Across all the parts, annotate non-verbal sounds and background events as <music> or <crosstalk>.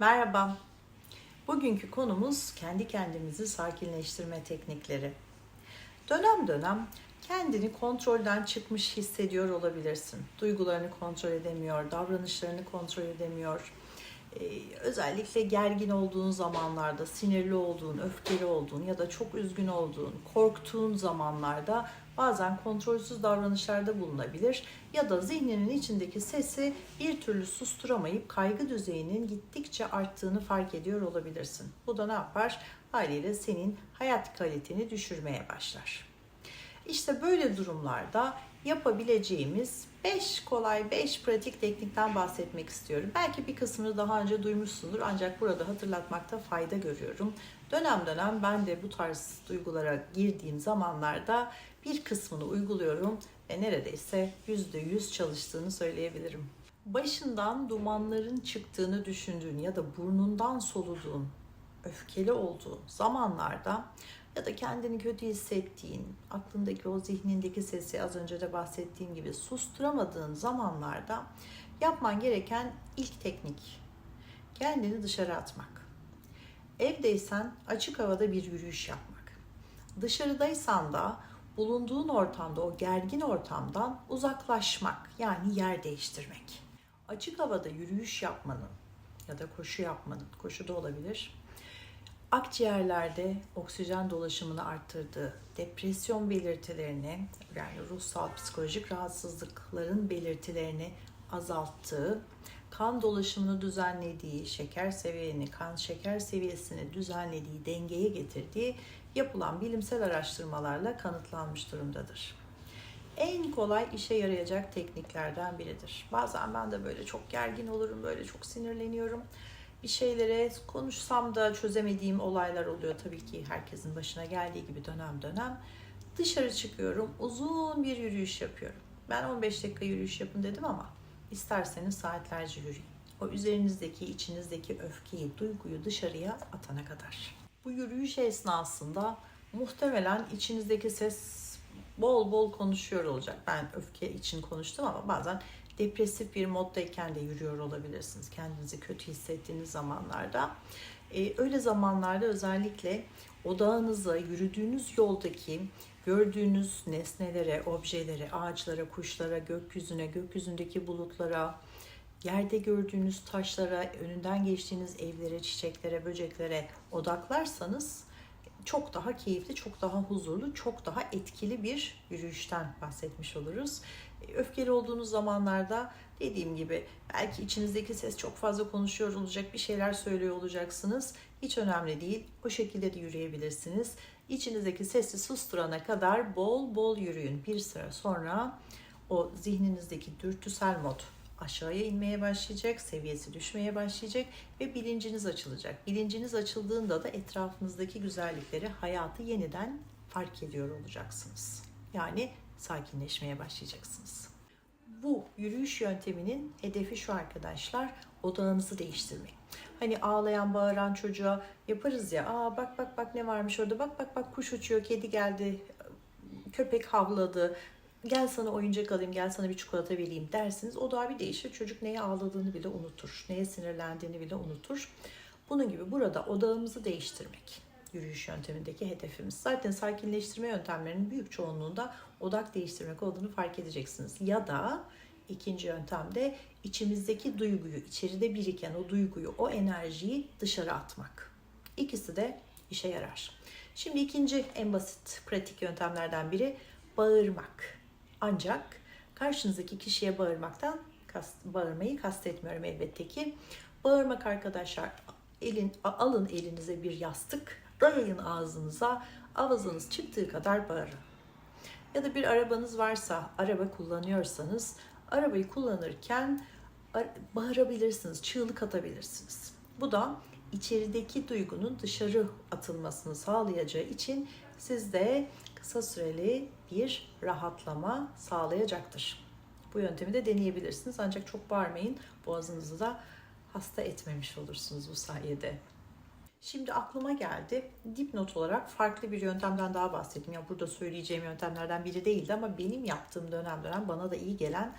Merhaba. Bugünkü konumuz kendi kendimizi sakinleştirme teknikleri. Dönem dönem kendini kontrolden çıkmış hissediyor olabilirsin. Duygularını kontrol edemiyor, davranışlarını kontrol edemiyor. Ee, özellikle gergin olduğun zamanlarda, sinirli olduğun, öfkeli olduğun ya da çok üzgün olduğun, korktuğun zamanlarda bazen kontrolsüz davranışlarda bulunabilir ya da zihninin içindeki sesi bir türlü susturamayıp kaygı düzeyinin gittikçe arttığını fark ediyor olabilirsin. Bu da ne yapar? Haliyle senin hayat kaliteni düşürmeye başlar. İşte böyle durumlarda yapabileceğimiz 5 kolay 5 pratik teknikten bahsetmek istiyorum. Belki bir kısmını daha önce duymuşsundur ancak burada hatırlatmakta fayda görüyorum. Dönem dönem ben de bu tarz duygulara girdiğim zamanlarda bir kısmını uyguluyorum ve neredeyse %100 çalıştığını söyleyebilirim. Başından dumanların çıktığını düşündüğün ya da burnundan soluduğun, öfkeli olduğun zamanlarda ya da kendini kötü hissettiğin, aklındaki o zihnindeki sesi az önce de bahsettiğim gibi susturamadığın zamanlarda yapman gereken ilk teknik kendini dışarı atmak. Evdeysen açık havada bir yürüyüş yapmak. Dışarıdaysan da bulunduğun ortamda o gergin ortamdan uzaklaşmak yani yer değiştirmek. Açık havada yürüyüş yapmanın ya da koşu yapmanın, koşu da olabilir akciğerlerde oksijen dolaşımını arttırdığı, depresyon belirtilerini yani ruhsal psikolojik rahatsızlıkların belirtilerini azalttığı, kan dolaşımını düzenlediği, şeker seviyeni, kan şeker seviyesini düzenlediği, dengeye getirdiği yapılan bilimsel araştırmalarla kanıtlanmış durumdadır. En kolay işe yarayacak tekniklerden biridir. Bazen ben de böyle çok gergin olurum, böyle çok sinirleniyorum bir şeylere konuşsam da çözemediğim olaylar oluyor tabii ki herkesin başına geldiği gibi dönem dönem. Dışarı çıkıyorum, uzun bir yürüyüş yapıyorum. Ben 15 dakika yürüyüş yapın dedim ama isterseniz saatlerce yürüyün. O üzerinizdeki, içinizdeki öfkeyi, duyguyu dışarıya atana kadar. Bu yürüyüş esnasında muhtemelen içinizdeki ses bol bol konuşuyor olacak. Ben öfke için konuştum ama bazen depresif bir moddayken de yürüyor olabilirsiniz. Kendinizi kötü hissettiğiniz zamanlarda. Ee, öyle zamanlarda özellikle odağınıza, yürüdüğünüz yoldaki gördüğünüz nesnelere, objelere, ağaçlara, kuşlara, gökyüzüne, gökyüzündeki bulutlara, yerde gördüğünüz taşlara, önünden geçtiğiniz evlere, çiçeklere, böceklere odaklarsanız çok daha keyifli, çok daha huzurlu, çok daha etkili bir yürüyüşten bahsetmiş oluruz. Öfkeli olduğunuz zamanlarda dediğim gibi belki içinizdeki ses çok fazla konuşuyor olacak, bir şeyler söylüyor olacaksınız. Hiç önemli değil. O şekilde de yürüyebilirsiniz. İçinizdeki sesi susturana kadar bol bol yürüyün. Bir süre sonra o zihninizdeki dürtüsel mod aşağıya inmeye başlayacak, seviyesi düşmeye başlayacak ve bilinciniz açılacak. Bilinciniz açıldığında da etrafınızdaki güzellikleri, hayatı yeniden fark ediyor olacaksınız. Yani sakinleşmeye başlayacaksınız. Bu yürüyüş yönteminin hedefi şu arkadaşlar, odağınızı değiştirmek. Hani ağlayan, bağıran çocuğa yaparız ya, aa bak bak bak ne varmış orada, bak bak bak kuş uçuyor, kedi geldi, köpek havladı, gel sana oyuncak alayım, gel sana bir çikolata vereyim dersiniz. O da bir değişir. Çocuk neye ağladığını bile unutur. Neye sinirlendiğini bile unutur. Bunun gibi burada odağımızı değiştirmek yürüyüş yöntemindeki hedefimiz. Zaten sakinleştirme yöntemlerinin büyük çoğunluğunda odak değiştirmek olduğunu fark edeceksiniz. Ya da ikinci yöntemde içimizdeki duyguyu, içeride biriken o duyguyu, o enerjiyi dışarı atmak. İkisi de işe yarar. Şimdi ikinci en basit pratik yöntemlerden biri bağırmak. Ancak karşınızdaki kişiye bağırmaktan kast, bağırmayı kastetmiyorum elbette ki. Bağırmak arkadaşlar elin alın elinize bir yastık, dayayın ağzınıza, avazınız çıktığı kadar bağırın. Ya da bir arabanız varsa, araba kullanıyorsanız arabayı kullanırken bağırabilirsiniz, çığlık atabilirsiniz. Bu da içerideki duygunun dışarı atılmasını sağlayacağı için sizde kısa süreli bir rahatlama sağlayacaktır. Bu yöntemi de deneyebilirsiniz ancak çok bağırmayın. Boğazınızı da hasta etmemiş olursunuz bu sayede. Şimdi aklıma geldi. Dipnot olarak farklı bir yöntemden daha bahsedeyim. Ya burada söyleyeceğim yöntemlerden biri değildi ama benim yaptığım dönem dönem bana da iyi gelen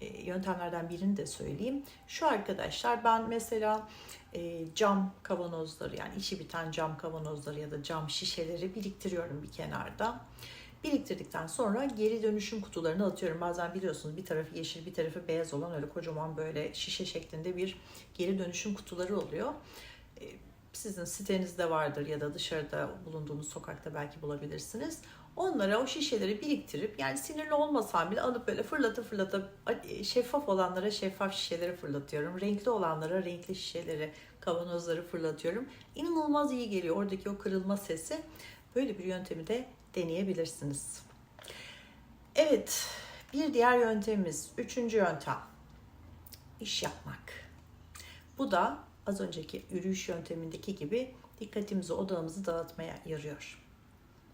e, yöntemlerden birini de söyleyeyim. Şu arkadaşlar ben mesela e, cam kavanozları yani içi biten cam kavanozları ya da cam şişeleri biriktiriyorum bir kenarda. Biriktirdikten sonra geri dönüşüm kutularına atıyorum. Bazen biliyorsunuz bir tarafı yeşil bir tarafı beyaz olan öyle kocaman böyle şişe şeklinde bir geri dönüşüm kutuları oluyor. E, Sizin sitenizde vardır ya da dışarıda bulunduğunuz sokakta belki bulabilirsiniz. Onlara o şişeleri biriktirip yani sinirli olmasam bile alıp böyle fırlata fırlata şeffaf olanlara şeffaf şişeleri fırlatıyorum. Renkli olanlara renkli şişeleri, kavanozları fırlatıyorum. İnanılmaz iyi geliyor oradaki o kırılma sesi. Böyle bir yöntemi de deneyebilirsiniz. Evet, bir diğer yöntemimiz, üçüncü yöntem. İş yapmak. Bu da az önceki yürüyüş yöntemindeki gibi dikkatimizi, odağımızı dağıtmaya yarıyor.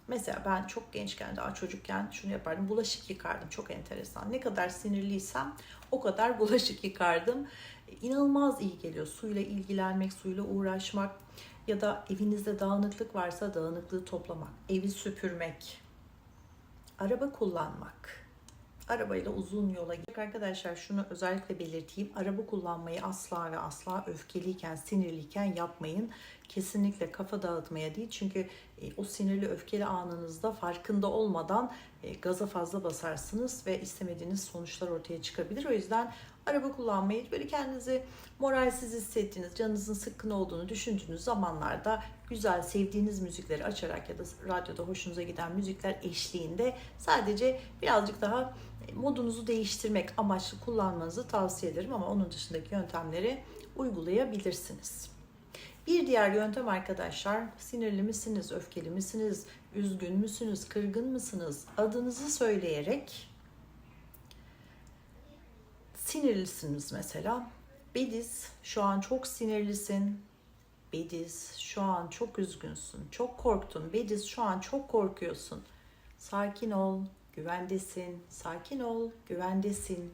Mesela ben çok gençken, daha çocukken şunu yapardım. Bulaşık yıkardım. Çok enteresan. Ne kadar sinirliysem o kadar <laughs> bulaşık yıkardım. İnanılmaz iyi geliyor. Suyla ilgilenmek, suyla uğraşmak ya da evinizde dağınıklık varsa dağınıklığı toplamak, evi süpürmek, araba kullanmak. Arabayla uzun yola gitmek. Arkadaşlar şunu özellikle belirteyim. Araba kullanmayı asla ve asla öfkeliyken, sinirliyken yapmayın. Kesinlikle kafa dağıtmaya değil. Çünkü e, o sinirli, öfkeli anınızda farkında olmadan e, gaza fazla basarsınız ve istemediğiniz sonuçlar ortaya çıkabilir. O yüzden araba kullanmayı böyle kendinizi moralsiz hissettiğiniz, canınızın sıkkın olduğunu düşündüğünüz zamanlarda güzel, sevdiğiniz müzikleri açarak ya da radyoda hoşunuza giden müzikler eşliğinde sadece birazcık daha modunuzu değiştirmek amaçlı kullanmanızı tavsiye ederim ama onun dışındaki yöntemleri uygulayabilirsiniz. Bir diğer yöntem arkadaşlar sinirli misiniz, öfkeli misiniz, üzgün müsünüz, kırgın mısınız adınızı söyleyerek sinirlisiniz mesela. Bediz şu an çok sinirlisin. Bediz şu an çok üzgünsün, çok korktun. Bediz şu an çok korkuyorsun. Sakin ol, güvendesin, sakin ol, güvendesin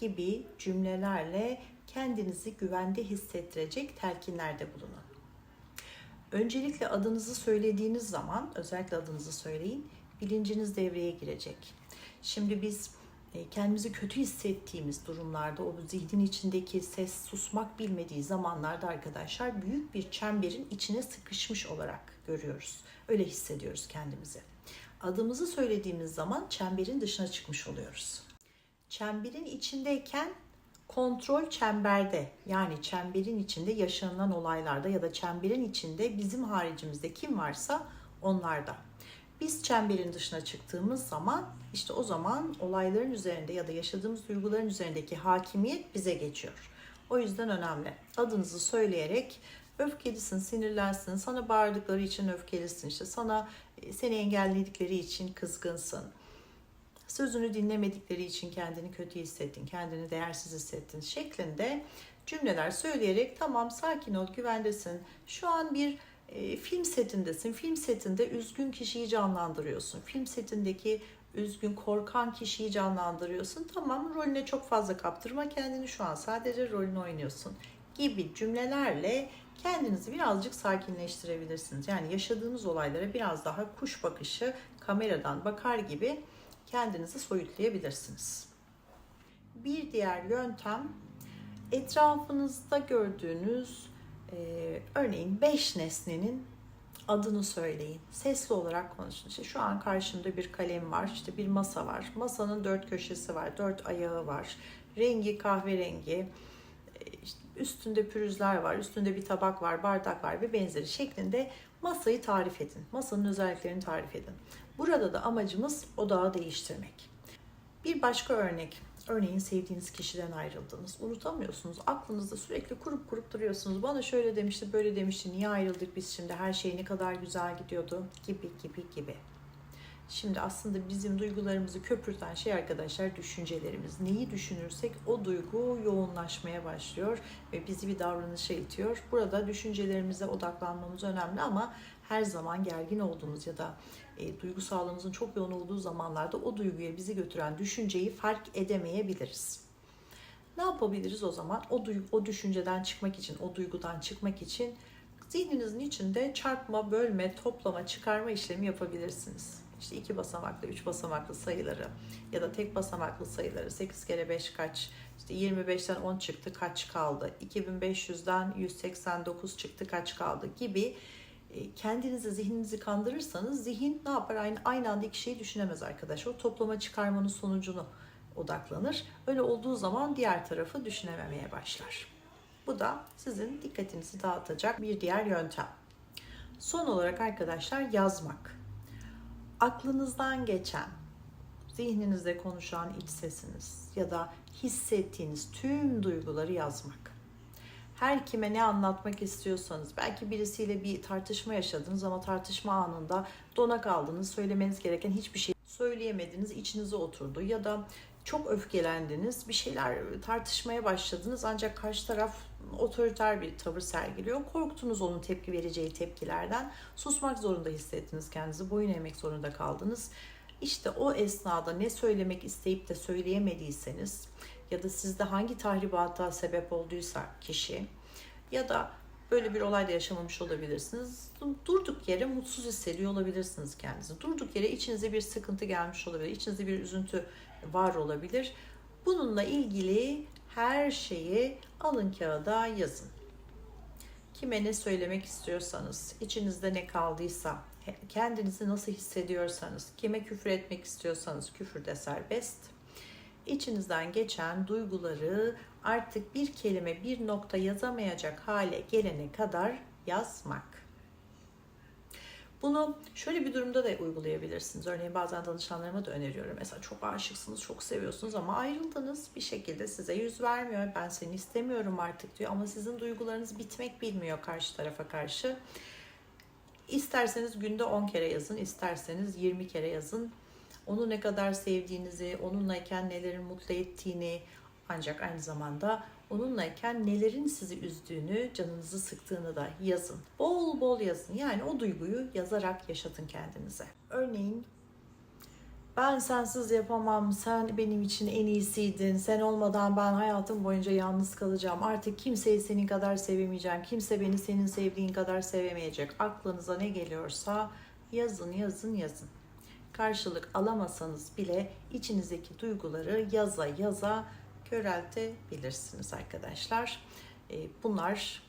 gibi cümlelerle kendinizi güvende hissettirecek telkinlerde bulunun. Öncelikle adınızı söylediğiniz zaman, özellikle adınızı söyleyin, bilinciniz devreye girecek. Şimdi biz kendimizi kötü hissettiğimiz durumlarda, o zihnin içindeki ses susmak bilmediği zamanlarda arkadaşlar büyük bir çemberin içine sıkışmış olarak görüyoruz. Öyle hissediyoruz kendimizi. Adımızı söylediğimiz zaman çemberin dışına çıkmış oluyoruz. Çemberin içindeyken kontrol çemberde yani çemberin içinde yaşanılan olaylarda ya da çemberin içinde bizim haricimizde kim varsa onlarda. Biz çemberin dışına çıktığımız zaman işte o zaman olayların üzerinde ya da yaşadığımız duyguların üzerindeki hakimiyet bize geçiyor. O yüzden önemli. Adınızı söyleyerek öfkelisin, sinirlensin, sana bağırdıkları için öfkelisin, işte sana seni engelledikleri için kızgınsın. Sözünü dinlemedikleri için kendini kötü hissettin, kendini değersiz hissettin şeklinde cümleler söyleyerek tamam sakin ol, güvendesin. Şu an bir e, film setindesin. Film setinde üzgün kişiyi canlandırıyorsun. Film setindeki üzgün, korkan kişiyi canlandırıyorsun. Tamam rolüne çok fazla kaptırma kendini şu an sadece rolünü oynuyorsun gibi cümlelerle kendinizi birazcık sakinleştirebilirsiniz. Yani yaşadığınız olaylara biraz daha kuş bakışı kameradan bakar gibi kendinizi soyutlayabilirsiniz. Bir diğer yöntem etrafınızda gördüğünüz e, örneğin 5 nesnenin adını söyleyin. Sesli olarak konuşun. İşte şu an karşımda bir kalem var, işte bir masa var. Masanın dört köşesi var, dört ayağı var. Rengi kahverengi, işte üstünde pürüzler var, üstünde bir tabak var, bardak var ve benzeri şeklinde masayı tarif edin. Masanın özelliklerini tarif edin. Burada da amacımız odağı değiştirmek. Bir başka örnek. Örneğin sevdiğiniz kişiden ayrıldınız. Unutamıyorsunuz. Aklınızda sürekli kurup kurup duruyorsunuz. Bana şöyle demişti, böyle demişti. Niye ayrıldık biz şimdi? Her şey ne kadar güzel gidiyordu gibi gibi gibi. Şimdi aslında bizim duygularımızı köpürten şey arkadaşlar düşüncelerimiz. Neyi düşünürsek o duygu yoğunlaşmaya başlıyor ve bizi bir davranışa itiyor. Burada düşüncelerimize odaklanmamız önemli ama her zaman gergin olduğumuz ya da e, duygusallığımızın çok yoğun olduğu zamanlarda o duyguya bizi götüren düşünceyi fark edemeyebiliriz. Ne yapabiliriz o zaman? O, duygu, o düşünceden çıkmak için, o duygudan çıkmak için zihninizin içinde çarpma, bölme, toplama, çıkarma işlemi yapabilirsiniz. işte iki basamaklı, üç basamaklı sayıları ya da tek basamaklı sayıları 8 kere 5 kaç, işte 25'ten 10 çıktı kaç kaldı, 2500'den 189 çıktı kaç kaldı gibi kendinizi zihninizi kandırırsanız zihin ne yapar? Aynı, aynı anda iki şeyi düşünemez arkadaşlar. O toplama çıkarmanın sonucunu odaklanır. Öyle olduğu zaman diğer tarafı düşünememeye başlar. Bu da sizin dikkatinizi dağıtacak bir diğer yöntem. Son olarak arkadaşlar yazmak. Aklınızdan geçen, zihninizde konuşan iç sesiniz ya da hissettiğiniz tüm duyguları yazmak. Her kime ne anlatmak istiyorsanız, belki birisiyle bir tartışma yaşadınız ama tartışma anında dona kaldınız, söylemeniz gereken hiçbir şey söyleyemediniz, içinize oturdu ya da çok öfkelendiniz, bir şeyler tartışmaya başladınız ancak karşı taraf otoriter bir tavır sergiliyor. Korktunuz onun tepki vereceği tepkilerden. Susmak zorunda hissettiniz kendinizi, boyun eğmek zorunda kaldınız. İşte o esnada ne söylemek isteyip de söyleyemediyseniz ya da sizde hangi tahribata sebep olduysa kişi ya da böyle bir olayda yaşamamış olabilirsiniz. Durduk yere mutsuz hissediyor olabilirsiniz kendinizi. Durduk yere içinize bir sıkıntı gelmiş olabilir. içinize bir üzüntü var olabilir. Bununla ilgili her şeyi alın kağıda yazın. Kime ne söylemek istiyorsanız, içinizde ne kaldıysa, kendinizi nasıl hissediyorsanız, kime küfür etmek istiyorsanız küfür de serbest. İçinizden geçen duyguları artık bir kelime, bir nokta yazamayacak hale gelene kadar yazmak. Bunu şöyle bir durumda da uygulayabilirsiniz. Örneğin bazen danışanlarıma da öneriyorum. Mesela çok aşıksınız, çok seviyorsunuz ama ayrıldınız. Bir şekilde size yüz vermiyor. Ben seni istemiyorum artık diyor. Ama sizin duygularınız bitmek bilmiyor karşı tarafa karşı. İsterseniz günde 10 kere yazın, isterseniz 20 kere yazın. Onu ne kadar sevdiğinizi, onunlayken nelerin mutlu ettiğini ancak aynı zamanda onunlayken nelerin sizi üzdüğünü, canınızı sıktığını da yazın. Bol bol yazın. Yani o duyguyu yazarak yaşatın kendinize. Örneğin ben sensiz yapamam, sen benim için en iyisiydin, sen olmadan ben hayatım boyunca yalnız kalacağım, artık kimseyi senin kadar sevemeyeceğim, kimse beni senin sevdiğin kadar sevemeyecek. Aklınıza ne geliyorsa yazın, yazın, yazın. Karşılık alamasanız bile içinizdeki duyguları yaza yaza köreltebilirsiniz arkadaşlar. Bunlar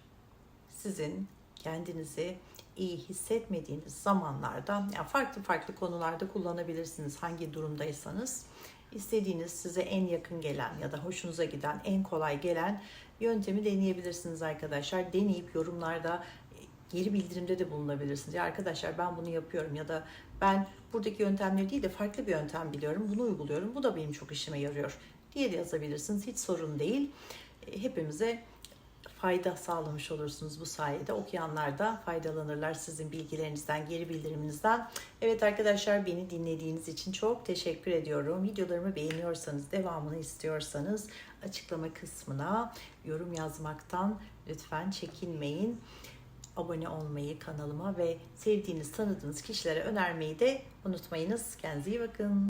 sizin kendinizi iyi hissetmediğiniz zamanlarda yani farklı farklı konularda kullanabilirsiniz hangi durumdaysanız. istediğiniz size en yakın gelen ya da hoşunuza giden en kolay gelen yöntemi deneyebilirsiniz arkadaşlar. Deneyip yorumlarda geri bildirimde de bulunabilirsiniz. Ya arkadaşlar ben bunu yapıyorum ya da ben buradaki yöntemleri değil de farklı bir yöntem biliyorum. Bunu uyguluyorum. Bu da benim çok işime yarıyor diye de yazabilirsiniz. Hiç sorun değil. Hepimize fayda sağlamış olursunuz bu sayede. Okuyanlar da faydalanırlar sizin bilgilerinizden, geri bildiriminizden. Evet arkadaşlar beni dinlediğiniz için çok teşekkür ediyorum. Videolarımı beğeniyorsanız, devamını istiyorsanız açıklama kısmına yorum yazmaktan lütfen çekinmeyin. Abone olmayı kanalıma ve sevdiğiniz, tanıdığınız kişilere önermeyi de unutmayınız. Kendinize iyi bakın.